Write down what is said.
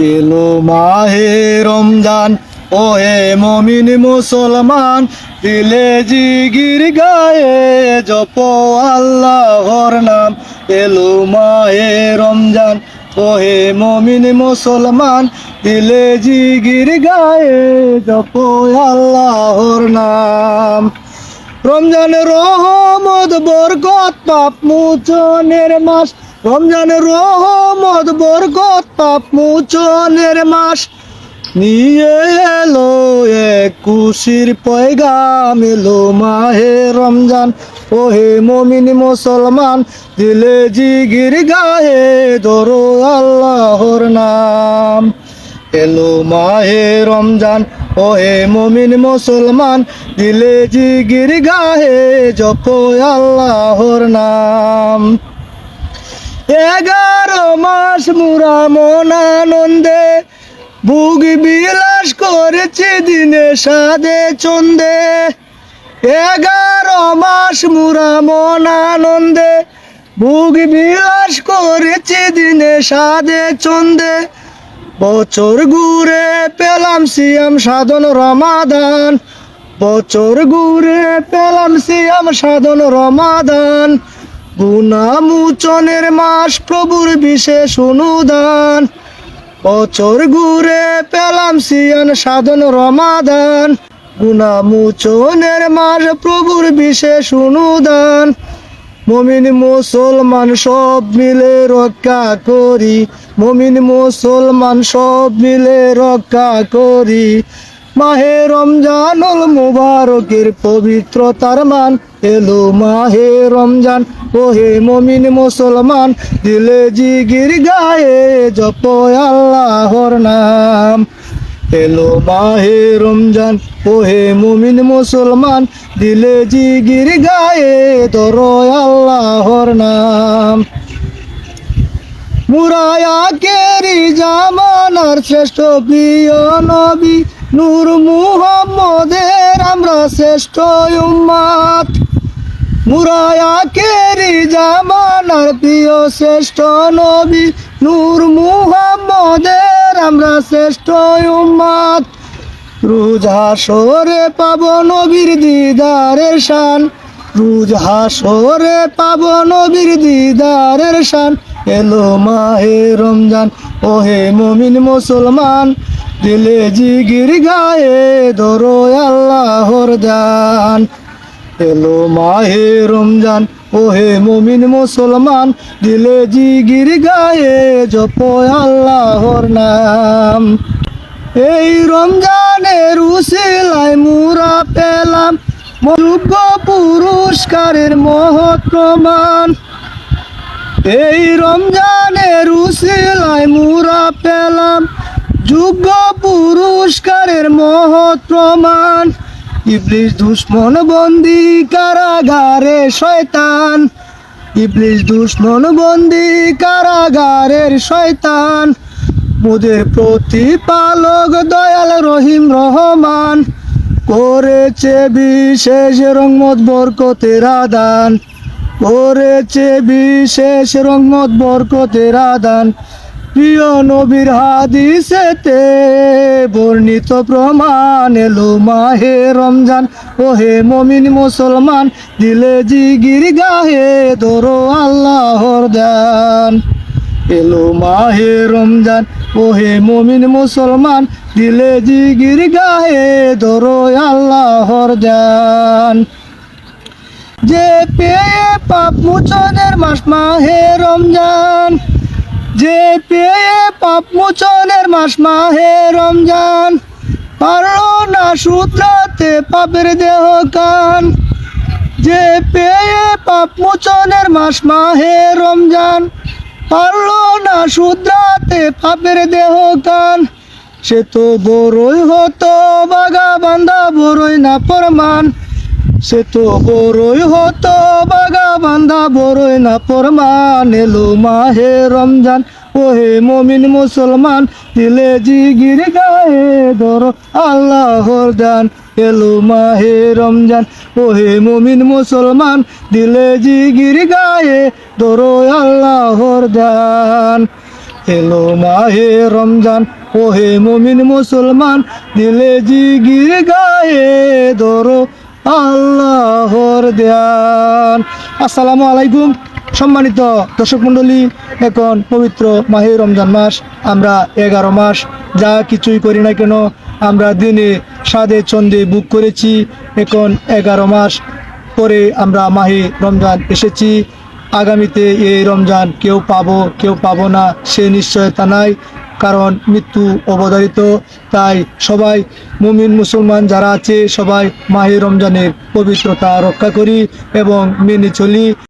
এলো মাহে রমজান ও হে মমিন মুসলমান, দিলে জিগির গায়ে জপ আল্লাহর নাম। এলো মাহে রমজান ও হে মমিন মুসলমান, দিলে জিগির গায়ে জপ আল্লাহর নাম। রমজান রহমত, বরকত, পাপ মোচনের মাস রমজান রহমত, বরকত, পাপ মোচনের মাস। নিয়ে এলো এক খুশির পয়গাম, এলো মাহে রমজান। ও হে মমিন মুসলমান, দিলে জিগির গায়ে ধরো আল্লাহর নাম। এলো মাহে রমজান ও হে মমিন মুসলমান, দিলে জিগির গাহে জপ আল্লাহর নাম। এগারো মাস মুরা মন আনন্দে, বুক বিলাস করেছে দিনে সাদে চন্দে। এগারো মাস মুরা মন আনন্দে, বুক বিলাস করেছে দিনে সাদে চন্দে। বছর ঘুরে পেলাম সিয়াম সাধন রমাদান। বছর ঘুরে পেলাম সিয়াম সাধন রমাদান। গুণামুচনের মাস প্রভুর বিশেষ অনুদান। বছর ঘুরে পেলাম সিয়ান সাধন রমাদান। গুণামুচনের মাস প্রভুর বিশেষ অনুদান। মমিন মুসলমান সব মিলে রক্ষা করি। মমিন মুসলমান সব মিলে রক্ষা করি। মাহে রমজানুল মুবারকের পবিত্রতার মান এলো মাহে রমজান। ওহে মমিন মুসলমান, দিলে জিগির গায়ে জপ আল্লাহর নাম। এলো মাহে রমজান, ওহে মুমিন মুসলমান, দিলে জিগির গায়ে ধরো আল্লাহর নাম। মুরায়া কেরি জামানার শ্রেষ্ঠ প্রিয় নবী নূর মুহাম্মদের আমরা শ্রেষ্ঠ উম্মাত মুরায়া কেরি জামানার প্রিয় শ্রেষ্ঠ নবী। নূর মুহাম্মদের আমরা শ্রেষ্ঠ উম্মাত রুজ হাসরে পাব নবীর দিদারের শান। রুজ হাসরে পাব নবীর দিদারের শান। এলো মাহে রমজান, ওহে মমিন মুসলমান। দিলে জিগির গায়ে ধরো আল্লাহর দান। এলো মাহে রমজান, ওহে মমিন মুসলমান, দিলে জিগির গায়ে জপ আল্লাহর নাম। এই রমজানের উসিলায় মুরা পেলাম যোগ্য পুরস্কারের মহৎ এই রমজানের উসিলায় মুরা পেলাম যোগ্য পুরস্কারের মহৎ প্রমাণ। ইবলিশ দুশ্মন বন্দি কারাগারে শয়তান। ইবলিশ দুশ্মন বন্দি কারাগারের শয়তান। মোদের প্রতিপালক দয়াল রহিম রহমান। করেছে বিশেষ রংমত বরকতের আদান। করেছে বিশেষ রংমত বরকতের আদান। প্রিয় নবীর হাদিসেতে বর্ণিত প্রমাণ এলো মাহে রমজান। ওহে মমিন মুসলমান, দিলে জিগির গাহে ধরো আল্লাহর দান। এলো মাহে রমজান, ওহে মমিন মুসলমান, দিলে জিগির গাহে ধরো আল্লাহর দান। যে পেয়ে পাপ মোচনের মাস মাহে রমজান যে পেয়ে পাপ মোচনের মাস মাহে রমজান, পারল না সূত্রাতে পাপের দেহ কান। যে পেয়ে পাপ মোচনের মাস মাহে রমজান, পারল না শুদ্রাতে পাপের দেহ কান। সে তো বড়ই হতো বাগা বান্ধা বড়ই না প্রমাণ সে তো বড়ই হতো বাগা বান্ধা বড়ই না প্রমাণ এলো মাহে রমজান। ওহে মমিন মুসলমান, দিলে জিগির গায়ে ধরো আল্লাহর দান। এলো মাহে রমজান, ওহে মমিন মুসলমান, দিলে জিগির গায়ে ধরো আল্লাহর দান। এলো মাহে রমজান ও হে মুমিন মুসলমান, দিলে জিগির গায়ে ধরো আল্লাহর দেয়ান আসসালামু আলাইকুম, সম্মানিত দর্শক মণ্ডলী, এখন পবিত্র মাহে রমজান মাস, আমরা এগারো মাস, যা কিছুই করি না কেন, আমরা দিনে সাদে চন্দে বুক করেছি, এখন এগারো মাস পরে আমরা মাহে রমজান এসেছি। আগামীতে এই রমজান কেউ পাবো কেউ পাবো না, সে নিশ্চয়তা নাই। কারণ মৃত্যু অবধারিত। তাই সবাই মুমিন মুসলমান যারা আছে, সবাই মাহে রমজানের পবিত্রতা রক্ষা করি এবং মেনে চলি।